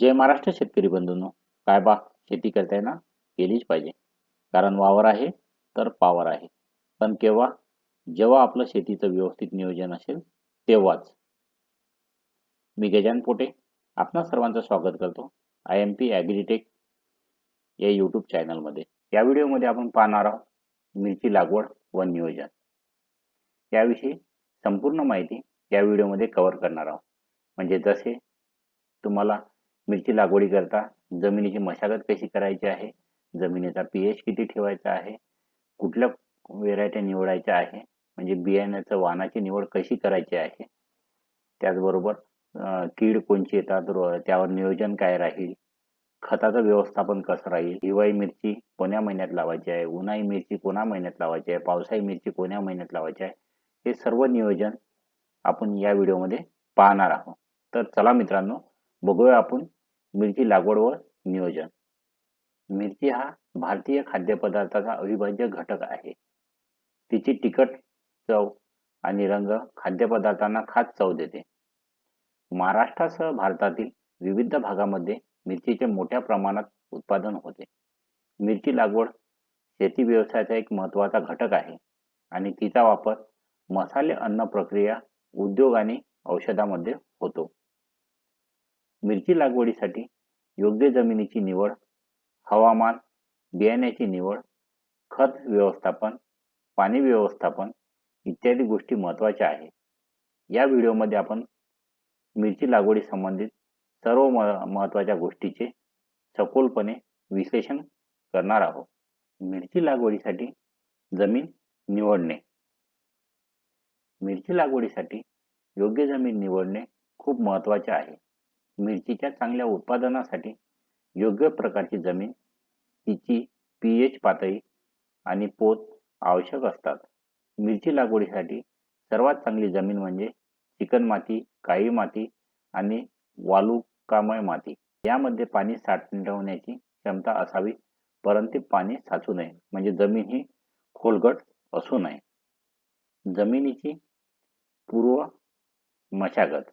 जय महाराष्ट्र शेतकरी बंधूंनो. काय बा शेती करताना केलीच पाहिजे. कारण वावर आहे तर पावर आहे. पण केव्हा? जेव्हा आपलं शेतीचं व्यवस्थित नियोजन असेल तेव्हाच. मी गजान पोटे आपणा सर्वांचं स्वागत करतो. आय एम पी ॲग्रीटेक या यूट्यूब चॅनलमध्ये. या व्हिडिओमध्ये आपण पाहणार आहोत मिरची लागवड व नियोजन. याविषयी संपूर्ण माहिती या व्हिडिओमध्ये कव्हर करणार आहोत. म्हणजे जसे तुम्हाला मिरची लागवडीकरता जमिनीची मशागत कशी करायची आहे? जमिनीचा पी एच किती ठेवायचा आहे? कुठल्या व्हेरायट्या निवडायच्या आहे? म्हणजे बियाण्याचं वाणाची निवड कशी करायची आहे? त्याचबरोबर कीड कोणची येतात? त्यावर नियोजन काय राहील? खताचं व्यवस्थापन कसं राहील? हिवाळी मिरची कोण्या महिन्यात लावायची आहे? उन्हाळी मिरची कोणा महिन्यात लावायची आहे? पावसाळी मिरची कोण्या महिन्यात लावायची आहे? हे सर्व नियोजन आपण या व्हिडिओमध्ये पाहणार आहोत. तर चला मित्रांनो बघूया आपण मिरची लागवड व नियोजन. मिरची हा भारतीय खाद्यपदार्थाचा अविभाज्य घटक आहे. तिची तिखट चव आणि रंग खाद्यपदार्थांना खास चव देते. महाराष्ट्रासह भारतातील विविध भागामध्ये मिरचीचे मोठ्या प्रमाणात उत्पादन होते. मिरची लागवड शेती व्यवसायाचा एक महत्त्वाचा घटक आहे आणि तिचा वापर मसाले अन्न प्रक्रिया उद्योग आणि औषधामध्ये होतो. मिरची लागवडीसाठी योग्य जमिनीची निवड हवामान बियाण्याची निवड खत व्यवस्थापन पाणी व्यवस्थापन इत्यादी गोष्टी महत्त्वाच्या आहेत. या व्हिडिओमध्ये आपण मिरची लागवडी संबंधित सर्व म महत्त्वाच्या गोष्टीचे सखोलपणे विश्लेषण करणार आहोत. मिरची लागवडीसाठी जमीन निवडणे. मिरची लागवडीसाठी योग्य जमीन निवडणे खूप महत्त्वाचे आहे. मिरचीच्या चांगल्या उत्पादनासाठी योग्य प्रकारची जमीन तिची पी एच पातळी आणि पोत आवश्यक असतात. मिरची लागवडीसाठी सर्वात चांगली जमीन म्हणजे चिकणमाती काळी माती आणि वालुकामय माती. यामध्ये पाणी साठवण्याची क्षमता असावी परंतु पाणी साचू नये. म्हणजे जमीन ही खोलगट असू नये. जमिनीची पूर्व मशागत.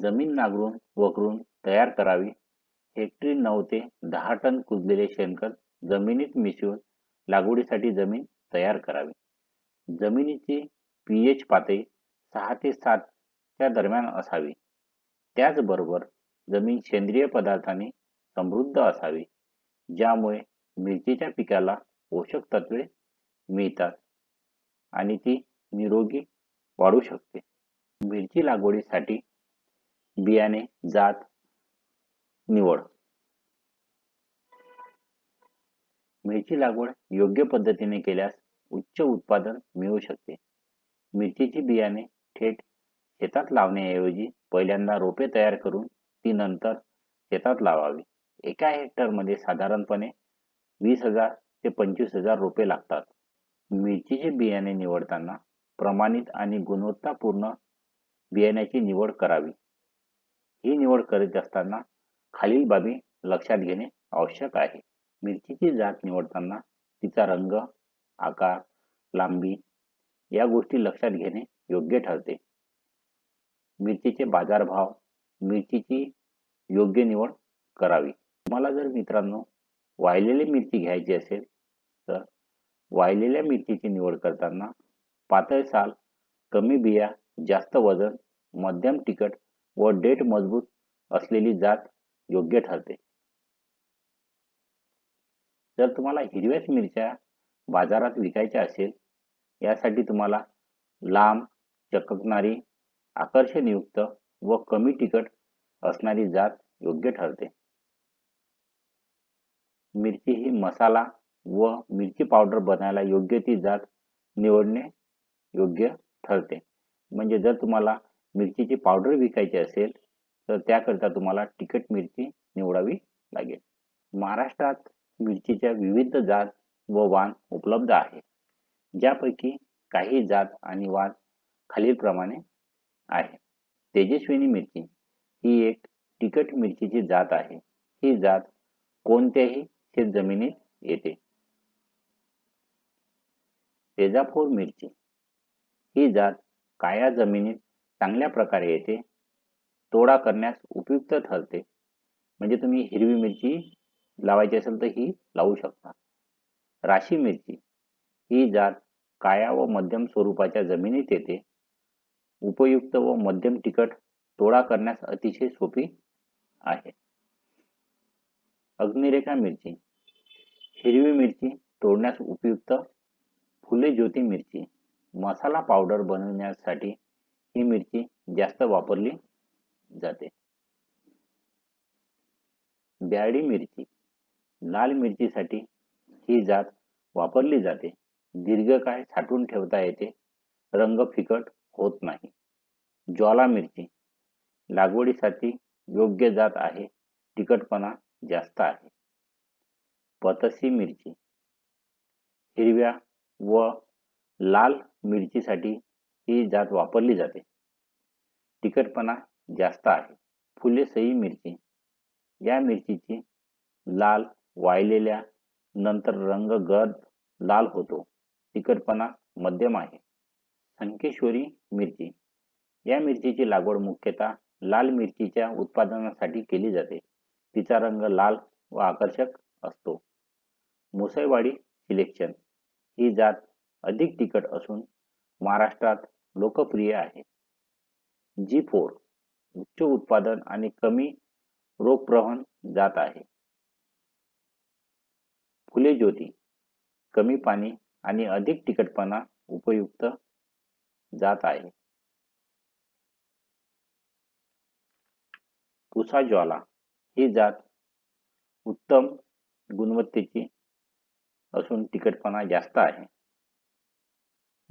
जमीन नांगरून वखरून तयार करावी. हेक्टरी नऊ ते दहा टन कुजलेले शेणखत जमिनीत मिसळून लागवडीसाठी जमीन तयार करावी. जमिनीची पी एच पातळी सहा ते सातच्या दरम्यान असावी. त्याचबरोबर जमीन सेंद्रिय पदार्थाने समृद्ध असावी ज्यामुळे मिरचीच्या पिकाला पोषक तत्वे मिळतात आणि ती निरोगी वाढू शकते. मिरची लागवडीसाठी बियाणे जात निवड. मिरची लागवड योग्य पद्धतीने केल्यास उच्च उत्पादन मिळू शकते. मिरचीची बियाणे थेट शेतात लावण्याऐवजी पहिल्यांदा रोपे तयार करून ती नंतर शेतात लावावी. एका हेक्टरमध्ये साधारणपणे वीस हजार ते पंचवीस हजार रोपे लागतात. मिरचीचे बियाणे निवडताना प्रमाणित आणि गुणवत्तापूर्ण बियाण्याची निवड करावी. ही निवड करीत असताना खालील बाबी लक्षात घेणे आवश्यक आहे. मिरचीची जात निवडताना तिचा रंग आकार लांबी या गोष्टी लक्षात घेणे योग्य ठरते. मिरचीचे बाजारभाव मिरचीची योग्य निवड करावी. तुम्हाला जर मित्रांनो वाळलेली मिरची घ्यायची असेल तर वाळलेल्या मिरचीची निवड करताना पातळ साल कमी बिया जास्त वजन मध्यम तिखट व डेट मजबूत असलेली जात योग्य ठरते. जर तुम्हाला हिरव्याच मिरच्या बाजारात विकायच्या असेल यासाठी तुम्हाला लांब चककणारी आकर्षणयुक्त व कमी तिखट असणारी जात योग्य ठरते. मिरची ही मसाला व मिरची पावडर बनायला योग्य ती जात निवडणे योग्य ठरते. म्हणजे जर तुम्हाला मिरचीची पावडर विकायची असेल तर त्याकरिता तुम्हाला तिखट मिरची निवडावी लागेल. महाराष्ट्रात मिरचीच्या विविध जात व वाण उपलब्ध आहे ज्यापैकी काही जात आणि वाण खालीलप्रमाणे आहे तेजस्विनी मिरची ही एक तिखट मिरचीची जात आहे. ही जात कोणत्याही शेत जमिनीत येते. तेजापूर मिरची ही जात काळ्या जमिनीत चांगल्या प्रकारे येते. तोडा करण्यास उपयुक्त ठरते. म्हणजे तुम्ही हिरवी मिरची लावायची असेल तर ही लावू शकता. राशी मिरची ही जात काया व मध्यम स्वरूपाच्या जमिनीत येते. उपयुक्त व मध्यम तिखट तोडा करण्यास अतिशय सोपी आहे. अग्निरेखा मिरची हिरवी मिरची तोडण्यास उपयुक्त फुले ज्योती मिरची मसाला पावडर बनवण्यासाठी ही मिरची जास्त वापरली जाते. ब्याडी मिरची लाल मिरचीसाठी ही जात वापरली जाते. दीर्घकाळ साठवून ठेवता येते. रंग फिकट होत नाही. ज्वाला मिरची लागवडीसाठी योग्य जात आहे. तिखटपणा जास्त आहे. पतसी मिरची हिरव्या व लाल मिरचीसाठी ही जात वापरली जाते. तिखटपणा जास्त आहे. फुले सई मिरची. या मिरचीची लाल वाळलेल्या नंतर रंग गद लाल होतो. तिखटपणा मध्यम आहे. संकेश्वरी मिरची. या मिरचीची लागवड मुख्यतः लाल मिरचीच्या उत्पादनासाठी केली जाते. तिचा रंग लाल व आकर्षक असतो. मुसळवाडी सिलेक्शन. ही जात अधिक तिखट असून महाराष्ट्रात लोकप्रिय आहे. जी फोर उच्च उत्पादन आणि कमी रोगप्रवण जात आहे. फुले ज्योती कमी पाणी आणि अधिक तिखटपणा उपयुक्त जात आहे. उसा ज्वाला ही जात उत्तम गुणवत्तेची असून तिखटपणा जास्त आहे.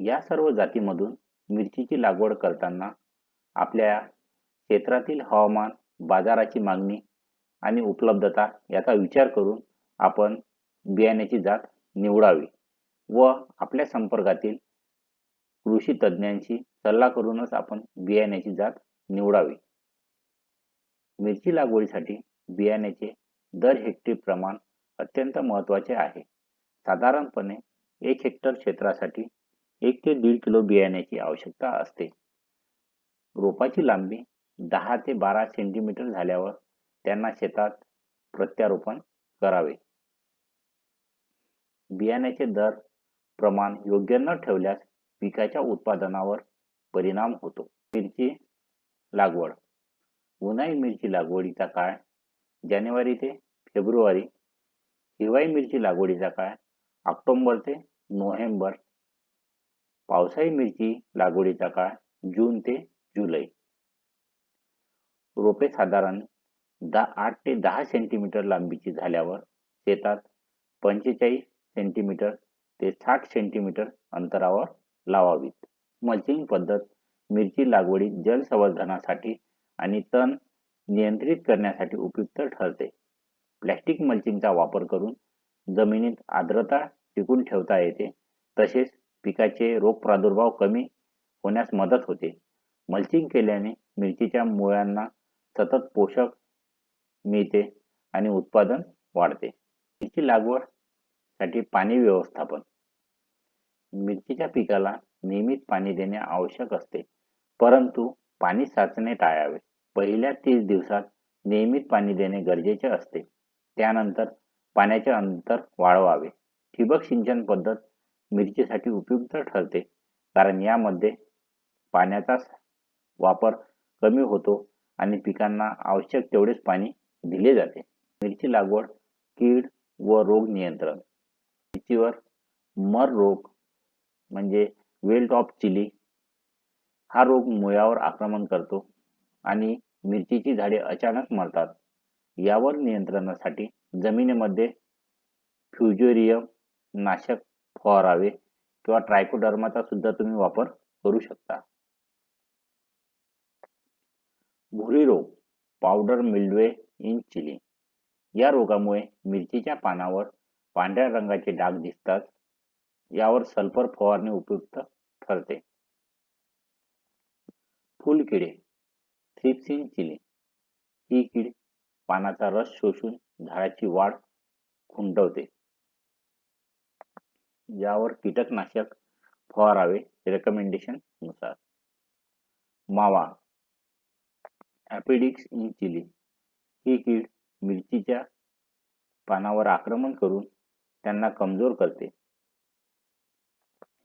या सर्व जातीमधून मिरचीची लागवड करताना आपल्या क्षेत्रातील हवामान बाजाराची मागणी आणि उपलब्धता याचा विचार करून आपण बियाण्याची जात निवडावी व आपल्या संपर्कातील कृषी तज्ज्ञांशी सल्ला करूनच आपण बियाण्याची जात निवडावी. मिरची लागवडीसाठी बियाण्याचे दर हेक्टरी प्रमाण अत्यंत महत्त्वाचे आहे. साधारणपणे एक हेक्टर क्षेत्रासाठी एक ते दीड किलो बियाण्याची आवश्यकता असते. रोपाची लांबी दहा ते बारा सेंटीमीटर झाल्यावर त्यांना शेतात प्रत्यारोपण करावे. बियाण्याचे दर प्रमाण योग्य न ठेवल्यास पिकाच्या उत्पादनावर परिणाम होतो. मिरची लागवड. उन्हाळी मिरची लागवडीचा काळ जानेवारी ते फेब्रुवारी. हिवाळी मिरची लागवडीचा काळ ऑक्टोंबर ते नोव्हेंबर पावसाळी मिरची लागवडीचा काळ जून ते जुलै. रोपे साधारण दहा आठ ते दहा सेंटीमीटर लांबीची झाल्यावर शेतात पंचेचाळीस सेंटीमीटर ते साठ सेंटीमीटर अंतरावर लावावीत. मल्चिंग पद्धत मिरची लागवडीत जलसंवर्धनासाठी आणि तण नियंत्रित करण्यासाठी उपयुक्त ठरते. प्लॅस्टिक मल्चिंगचा वापर करून जमिनीत आर्द्रता टिकून ठेवता येते. तसेच पिकाचे रोग प्रादुर्भाव कमी होण्यास मदत होते. मल्चिंग केल्याने मिरचीच्या मुळांना सतत पोषक मिळते आणि उत्पादन वाढते. मिरची लागवडसाठी पाणी व्यवस्थापन. मिरचीच्या पिकाला नियमित पाणी देणे आवश्यक असते परंतु पाणी साचणे टाळावे. पहिल्या तीस दिवसात नियमित पाणी देणे गरजेचे असते. त्यानंतर पाण्याचे अंतर वाढवावे. ठिबक सिंचन पद्धत मिरचीसाठी उपयुक्त ठरते. कारण यामध्ये पाण्याचा वापर कमी होतो आणि पिकांना आवश्यक तेवढेच पाणी दिले जाते. मिरची लागवड कीड व रोग नियंत्रण. मिरचीवर मर रोग म्हणजे वेल्ट ऑफ चिली हा रोग मुळावर आक्रमण करतो आणि मिरचीची झाडे अचानक मरतात. यावर नियंत्रणासाठी जमिनीमध्ये फ्युजेरियम नाशक फवारावे किंवा ट्रायकोडर्माचा सुद्धा तुम्ही वापर करू शकता. भुरी रोग पावडर मिल्डवे इन चिली. या रोगामुळे मिरचीच्या पानावर पांढऱ्या रंगाचे डाग दिसतात. यावर सल्फर फवारणी उपयुक्त ठरते. फुलकिडे थ्रिप्स इन चिली. ही कीड पानाचा रस शोषून झाडाची वाढ खुंटवते. यावर कीटकनाशक फवारावे रेकमेंडेशननुसार. मावा ॲपिडिक्स इन चिली ही कीड मिरचीच्या पानावर आक्रमण करून त्यांना कमजोर करते.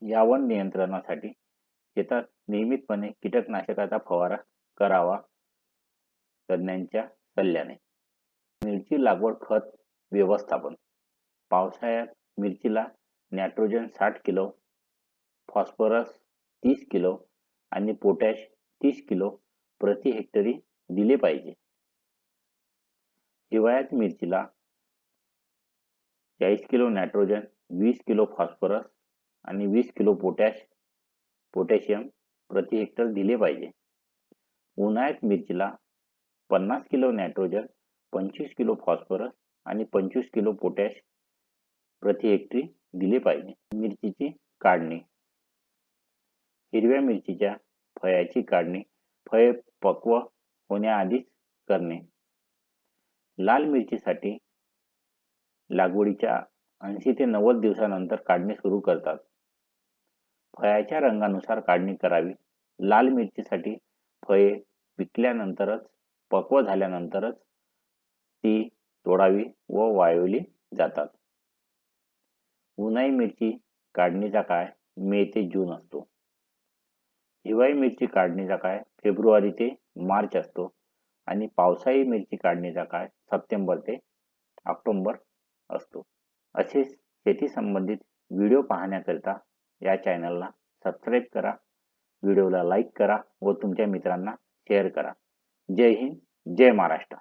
यावर नियंत्रणासाठी शेतात नियमितपणे कीटकनाशकाचा फवारा करावा तज्ज्ञांच्या सल्ल्याने. मिरची लागवड खत व्यवस्थापन. पावसाळ्यात मिरचीला नायट्रोजन साठ किलो फॉस्फरस तीस किलो आणि पोटॅश तीस किलो प्रति हेक्टरी दिले पाहिजे. हिवाळ्यात मिरचीला चाळीस किलो नायट्रोजन वीस किलो फॉस्फरस आणि वीस किलो पोटॅश पोटॅशियम प्रति हेक्टर दिले पाहिजे. उन्हाळ्यात मिरचीला पन्नास किलो नायट्रोजन पंचवीस किलो फॉस्फरस आणि पंचवीस किलो पोटॅश प्रति हेक्टरी दिले पाहिजे. मिरचीची काढणी. हिरव्या मिरचीच्या फळाची काढणी. फळे पक्व होण्याआधीच करणे. लाल मिरचीसाठी लागवडीच्या ऐंशी ते नव्वद दिवसानंतर काढणी सुरू करतात. फळाच्या रंगानुसार काढणी करावी. लाल मिरचीसाठी फळे पिकल्यानंतरच पक्व झाल्यानंतरच ती तोडावी व वाळवली जातात. उन्हाळी मिरची काढणीचा काळ मे ते जून असतो. हिवाळी मिरची काढणीचा काळ फेब्रुवारी ते मार्च असतो आणि पावसाळी मिरची काढणीचा काळ सप्टेंबर ते ऑक्टोंबर असतो. असेच शेती संबंधित व्हिडिओ पाहण्याकरिता या चॅनलला सबस्क्राईब करा व्हिडिओला लाईक करा व तुमच्या मित्रांना शेअर करा. जय हिंद जय महाराष्ट्र.